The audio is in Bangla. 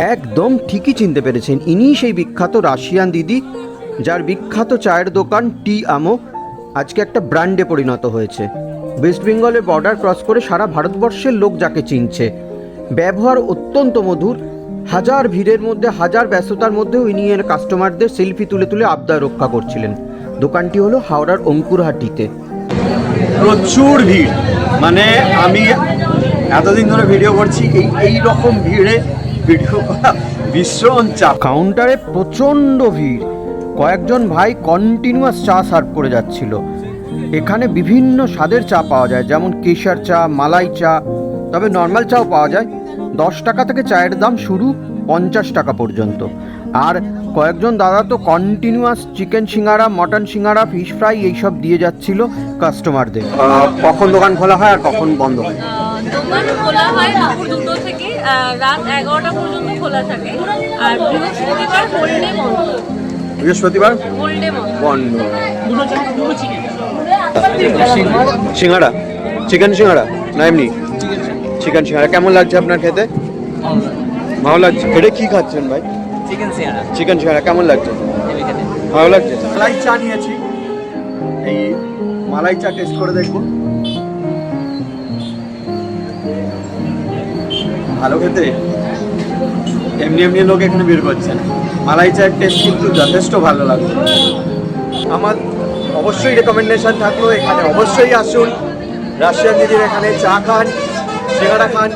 একদম ঠিকই চিনতে পেরেছেন। ইনিই সেই বিখ্যাত রাশিয়ান দিদি, যার বিখ্যাত চায়ের দোকান টি আমো আজকে একটা ব্র্যান্ডে পরিণত হয়েছে। ওয়েস্ট বেঙ্গলের বর্ডার ক্রস করে সারা ভারতবর্ষের লোক যাকে চিনছে। ব্যবহার অত্যন্ত মধুর, হাজার ভিড়ের মধ্যে, হাজার ব্যস্ততার মধ্যেও ইনি এর কাস্টমারদের সেলফি তুলে তুলে আবদার রক্ষা করছিলেন। দোকানটি হলো হাওড়ার অঙ্কুরহাটিতে। প্রচুর ভিড়। মানে আমি এতদিন ধরে ভিডিও করছি, এই এই রকম ভিড়ে ভিডিও করা ভীষণ চাপ। কাউন্টারে প্রচণ্ড ভিড়। কয়েকজন ভাই কন্টিনিউয়াস চা সার্ভ করে যাচ্ছিল। এখানে বিভিন্ন স্বাদের চা পাওয়া যায় যেমন কেশর চা মালাই চা তবে নর্মাল চাও পাওয়া যায়। দশ টাকা থেকে চায়ের দাম শুরু পঞ্চাশ টাকা পর্যন্ত। আর কয়েকজন দাদা তো continuous chicken singara mutton singara fish fry এইসব দিয়ে যাচ্ছিল কাস্টমারদের কখন দোকান খোলা হয় আর কখন বন্ধ হয়? দোকান খোলা হয় দুপুর দুটো থেকে রাত এগারোটা পর্যন্ত খোলা থাকে। আর বৃহস্পতিবার হোলডে বন্ধ। বৃহস্পতিবার? হোলডে বন্ধ। বন্ধ। সিঙ্গারা চিকেন সিঙ্গারা না এমনি? চিকেন সিঙ্গারা কেমন লাগছে আপনার খেতে? ভালো লাগছে। এটা কি খাচ্ছেন ভাই? চিকেন সিঙ্গারা চিকেন সিঙ্গারা কেমন লাগছে? ভালো লাগছে? মালাই চা নিয়েছি। এই মালাই চা টেস্ট করে দেখব ভালো খেতে? এমনি এমনি লোক এখানে বের করছে না। মালাই চায়ের টেস্ট কিন্তু যথেষ্ট ভালো লাগবে আমার অবশ্যই রেকমেন্ডেশন থাকল, এখানে অবশ্যই আসুন। রাশিয়ান দিদির এখানে চা খান, সিঙ্গারা খান।